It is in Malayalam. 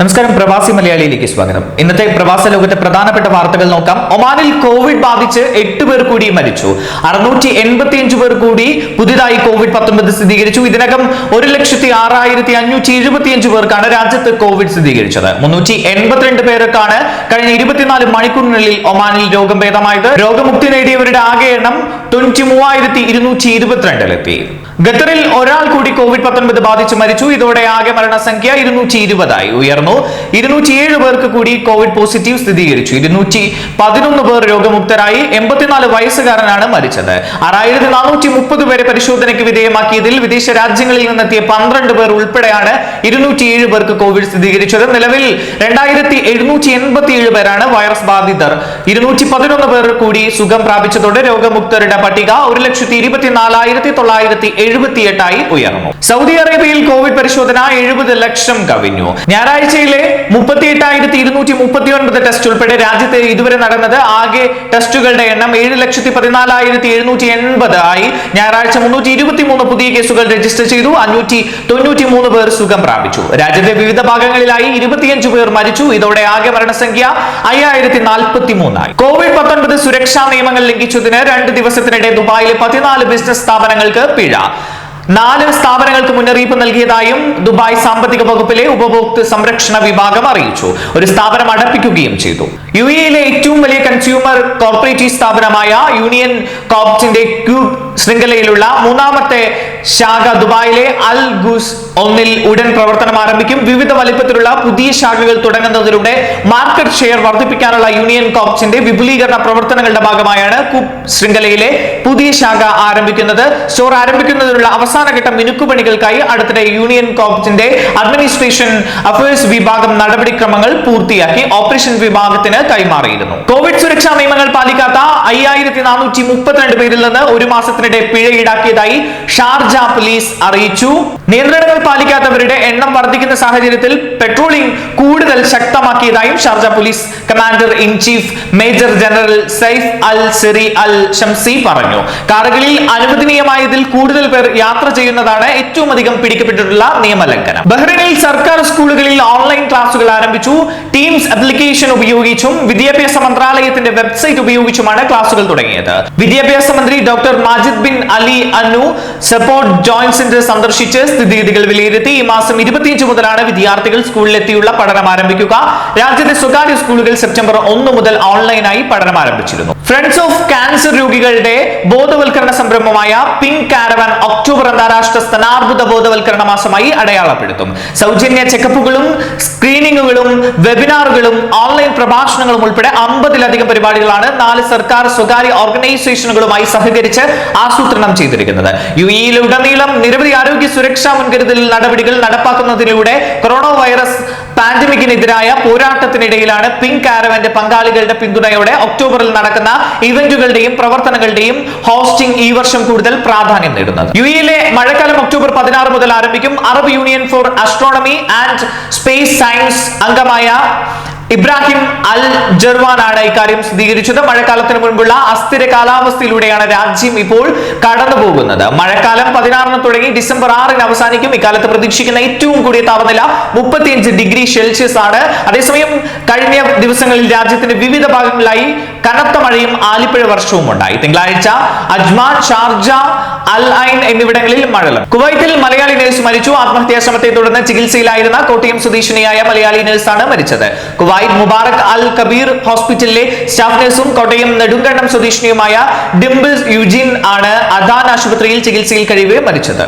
നമസ്കാരം പ്രവാസി മലയാളിയിലേക്ക് സ്വാഗതം. ഇന്നത്തെ പ്രവാസ ലോകത്തെ പ്രധാനപ്പെട്ട വാർത്തകൾ നോക്കാം. ഒമാനിൽ കോവിഡ് ബാധിച്ച് എട്ട് പേർ കൂടി മരിച്ചു. അറുന്നൂറ്റി എൺപത്തിയഞ്ച് പേർ കൂടി പുതിയതായി കോവിഡ് പത്തൊൻപത് സ്ഥിരീകരിച്ചു. ഇതിനകം ഒരു ലക്ഷത്തി ആറായിരത്തി അഞ്ഞൂറ്റി എഴുപത്തിയഞ്ച് പേർക്കാണ് രാജ്യത്ത് കോവിഡ് സ്ഥിരീകരിച്ചത്. മുന്നൂറ്റി എൺപത്തിരണ്ട് പേർക്കാണ് കഴിഞ്ഞ ഇരുപത്തിനാല് മണിക്കൂറിനുള്ളിൽ ഒമാനിൽ രോഗം ഭേദമായത്. രോഗമുക്തി നേടിയവരുടെ ആകെ എണ്ണം തൊണ്ണൂറ്റി മൂവായിരത്തി ഇരുന്നൂറ്റി ഇരുപത്തിരണ്ടിലെത്തി. ഖത്തറിൽ ഒരാൾ കൂടി കോവിഡ് പത്തൊൻപത് ബാധിച്ച് മരിച്ചു. ഇതോടെ ആകെ മരണസംഖ്യ ഇരുന്നൂറ്റി ഇരുപതായി ഉയർന്നു. ഇരുന്നൂറ്റിയേഴ് പേർക്ക് കൂടി കോവിഡ് പോസിറ്റീവ് സ്ഥിരീകരിച്ചു. ഇരുന്നൂറ്റി പതിനൊന്ന് പേർ രോഗമുക്തരായി. എൺപത്തിനാല് വയസ്സുകാരനാണ് മരിച്ചത്. ആറായിരത്തി നാനൂറ്റി മുപ്പത് പേരെ പരിശോധനയ്ക്ക് വിധേയമാക്കിയതിൽ വിദേശ രാജ്യങ്ങളിൽ നിന്നെത്തിയ പന്ത്രണ്ട് പേർ ഉൾപ്പെടെയാണ് ഇരുന്നൂറ്റിയേഴ് പേർക്ക് കോവിഡ് സ്ഥിരീകരിച്ചത്. നിലവിൽ രണ്ടായിരത്തി എഴുന്നൂറ്റി എൺപത്തി ഏഴ് പേരാണ് വൈറസ് ബാധിതർ. ഇരുന്നൂറ്റി പതിനൊന്ന് പേർ കൂടി സുഖം പ്രാപിച്ചതോടെ രോഗമുക്തരുടെ പട്ടിക ഒരു ലക്ഷത്തി ഇരുപത്തിനാലായിരത്തി തൊള്ളായിരത്തി എഴുപത്തിയെട്ടായി ഉയർന്നു. സൗദി അറേബ്യയിൽ കോവിഡ് പരിശോധന എഴുപത് ലക്ഷം കവിഞ്ഞു. ഞായറാഴ്ചയിലെ മുപ്പത്തിയെട്ടായിരത്തി ഇരുന്നൂറ്റി മുപ്പത്തി ഒൻപത് ടെസ്റ്റ് ഉൾപ്പെടെ രാജ്യത്ത് ഇതുവരെ നടന്നത് ആകെ ടെസ്റ്റുകളുടെ എണ്ണം ഏഴ് ലക്ഷത്തി പതിനാലായിരത്തി എഴുന്നൂറ്റി എൺപത് ആയി ഞായറാഴ്ച മുന്നൂറ്റി ഇരുപത്തി മൂന്ന് പുതിയ കേസുകൾ രജിസ്റ്റർ ചെയ്തു. അഞ്ഞൂറ്റി തൊണ്ണൂറ്റി മൂന്ന് പേർ സുഖം പ്രാപിച്ചു. രാജ്യത്തെ വിവിധ ഭാഗങ്ങളിലായി ഇരുപത്തിയഞ്ച് പേർ മരിച്ചു. ഇതോടെ ആകെ മരണസംഖ്യ അയ്യായിരത്തി നാൽപ്പത്തി മൂന്നായി കോവിഡ് പത്തൊൻപത് സുരക്ഷാ നിയമങ്ങൾ ലംഘിച്ചതിന് രണ്ട് ദിവസത്തിനിടെ ദുബായിലെ പതിനാല് ബിസിനസ് സ്ഥാപനങ്ങൾക്ക് പിഴ. നാല് സ്ഥാപനങ്ങൾക്ക് മുന്നറിയിപ്പ് നൽകിയതായും ദുബായ് സാമ്പത്തിക വകുപ്പിലെ ഉപഭോക്തൃ സംരക്ഷണ വിഭാഗം അറിയിച്ചു. ഒരു സ്ഥാപനം അടപ്പിക്കുകയും ചെയ്തു. യു എയിലെ ഏറ്റവും വലിയ കൺസ്യൂമർ കോർപ്പറേറ്റീവ് സ്ഥാപനമായ യൂണിയൻ കോപ്റ്റിന്റെ ക്യൂബ് ശൃംഖലയിലുള്ള മൂന്നാമത്തെ ശാഖ ദുബായിലെ അൽ ഗുസ് ഒന്നിൽ ഉടൻ പ്രവർത്തനം ആരംഭിക്കും. വിവിധ വലിപ്പത്തിലുള്ള പുതിയ ശാഖകൾ തുടങ്ങുന്നതിലൂടെ മാർക്കറ്റ് ഷെയർ വർദ്ധിപ്പിക്കാനുള്ള യൂണിയൻ കോപ്സിന്റെ വിപുലീകരണ പ്രവർത്തനങ്ങളുടെ ഭാഗമായാണ് കുപ് ശൃംഖലയിലെ പുതിയ ശാഖ ആരംഭിക്കുന്നത്. സ്റ്റോർ ആരംഭിക്കുന്നതിനുള്ള അവസാനഘട്ട മിനുക്കുപണികൾക്കായി അടുത്തിടെ യൂണിയൻ കോപ്സിന്റെ അഡ്മിനിസ്ട്രേഷൻ അഫയേഴ്സ് വിഭാഗം നടപടിക്രമങ്ങൾ പൂർത്തിയാക്കി. ഓപ്പറേഷൻ വിഭാഗത്തിന് കൈമാറിയിരുന്നു. കോവിഡ് സുരക്ഷാ നിയമങ്ങൾ പാലിക്കാത്ത അയ്യായിരത്തി നാനൂറ്റി മുപ്പത്തിരണ്ട് പേരിൽ നിന്ന് ഒരു മാസത്തിനിടെ പിഴ ഈടാക്കിയതായി ഷാർജ പോലീസ് അറിയിച്ചു. നിയന്ത്രണങ്ങൾ പാലിക്കാത്തവരുടെ എണ്ണം വർദ്ധിക്കുന്ന സാഹചര്യത്തിൽ പെട്രോളിംഗ് കൂടുതൽ ശക്തമാക്കിയതായും Sharjah police commander in chief major general Saif Al Zari Al Shamsi പറഞ്ഞു. കാറുകളിൽ അനുവദനീയമായതിൽ കൂടുതൽ പേർ യാത്ര ചെയ്യുന്നതാണ് ഏറ്റവും അധികം പിടിക്കപ്പെട്ടിട്ടുള്ള നിയമലംഘനം. ബഹ്റിനിൽ സർക്കാർ സ്കൂളുകളിൽ ഓൺലൈൻ ക്ലാസുകൾ ആരംഭിച്ചു. ടീംസ് ആപ്ലിക്കേഷൻ ഉപയോഗിച്ചും വിദ്യാഭ്യാസ മന്ത്രാലയത്തിന്റെ വെബ്സൈറ്റ് ഉപയോഗിച്ചുമാണ് ക്ലാസുകൾ തുടങ്ങിയത്. വിദ്യാഭ്യാസ മന്ത്രി ഡോക്ടർ മാജിദ് ബിൻ അലി അനു സപ്പോർട്ട് ജോയിന്റ് സെന്റർ സന്ദർശിച്ച് സ്ഥിതിഗതികൾ വിലയിരുത്തി. ഈ മാസം ഇരുപത്തിയഞ്ച് മുതലാണ് വിദ്യാർത്ഥികൾ സ്കൂളിലെത്തിയുള്ള പഠനം ആരംഭിക്കുക. രാജ്യത്തെ സ്വകാര്യ സ്കൂളുകൾ സെപ്റ്റംബർ ഒന്ന് മുതൽ ഓൺലൈനായി പഠനം ആരംഭിച്ചിരുന്നു. ഫ്രണ്ട്സ് ഓഫ് ക്യാൻസർ രോഗികളുടെ ബോധവൽക്കരണ സംരംഭമായ പിങ്ക് കാരവൻ ഒക്ടോബർ അന്താരാഷ്ട്ര സ്തനാർബുദ ബോധവൽക്കരണ മാസമായി അടയാളപ്പെടുത്തും. സൗജന്യ ചെക്കപ്പുകളും സ്ക്രീനിങ്ങുകളും വെബിനാറുകളും ഓൺലൈൻ പ്രഭാഷണങ്ങളും ഉൾപ്പെടെ അമ്പതിലധികം പരിപാടികളാണ് നാല് സർക്കാർ സ്വകാര്യ ഓർഗനൈസേഷനുകളുമായി സഹകരിച്ച് ആസൂത്രണം ചെയ്തിരിക്കുന്നത്. യു ഇയിലുടനീളം നിരവധി ആരോഗ്യ സുരക്ഷാ മുൻകരുതൽ നടപടികൾ നടപ്പാക്കുന്നതിലൂടെ കൊറോണ വൈറസ് പാൻഡമിക്കിനെതിരായ പോരാട്ടത്തിനിടയിലാണ് പിങ്ക് കാരവന്റെ പങ്കാളികളുടെ പിന്തുണയോടെ ഒക്ടോബറിൽ നടക്കുന്ന ഇവന്റുകളുടെയും പ്രവർത്തനങ്ങളുടെയും ഹോസ്റ്റിംഗ് ഈ വർഷം കൂടുതൽ പ്രാധാന്യം നേടുന്നത്. യു എയിലെ മഴക്കാലം ഒക്ടോബർ പതിനാറ് മുതൽ ആരംഭിക്കും Arab union for astronomy and space science അംഗമായ ഇബ്രാഹിം അൽ ജർവാനാണ് ഇക്കാര്യം സ്ഥിരീകരിച്ചത്. മഴക്കാലത്തിന് മുൻപുള്ള അസ്ഥിര കാലാവസ്ഥയിലൂടെയാണ് രാജ്യം ഇപ്പോൾ കടന്നു പോകുന്നത്. മഴക്കാലം പതിനാറിന് തുടങ്ങി ഡിസംബർ ആറിന് അവസാനിക്കും. ഇക്കാലത്ത് പ്രതീക്ഷിക്കുന്ന ഏറ്റവും കൂടിയ താപനില മുപ്പത്തിയഞ്ച് ഡിഗ്രി സെൽഷ്യസ് ആണ്. അതേസമയം കഴിഞ്ഞ ദിവസങ്ങളിൽ രാജ്യത്തിന്റെ വിവിധ ഭാഗങ്ങളിലായി കനത്ത മഴയും ആലിപ്പഴ വർഷവും ഉണ്ടായി. തിങ്കളാഴ്ച അജ്മാൻ ഷാർജ അൽ ഐൻ എന്നിവിടങ്ങളിൽ മഴ. കുവൈത്തിൽ മലയാളി നേഴ്സ് മരിച്ചു. ആത്മഹത്യാ ശ്രമത്തെ തുടർന്ന് ചികിത്സയിലായിരുന്ന കോട്ടയം സ്വദേശിനിയായ മലയാളി നേഴ്സാണ് മരിച്ചത്. കുവൈറ്റ് മുബാറക് അൽ കബീർ ഹോസ്പിറ്റലിലെ സ്റ്റാഫ് നഴ്സും കോട്ടയം നെടുങ്കണ്ടം സ്വദേശിനിയുമായ ഡിംബിൾ യുജിൻ ആണ് അദാൻ ആശുപത്രിയിൽ ചികിത്സയിൽ കഴിയവേ മരിച്ചത്.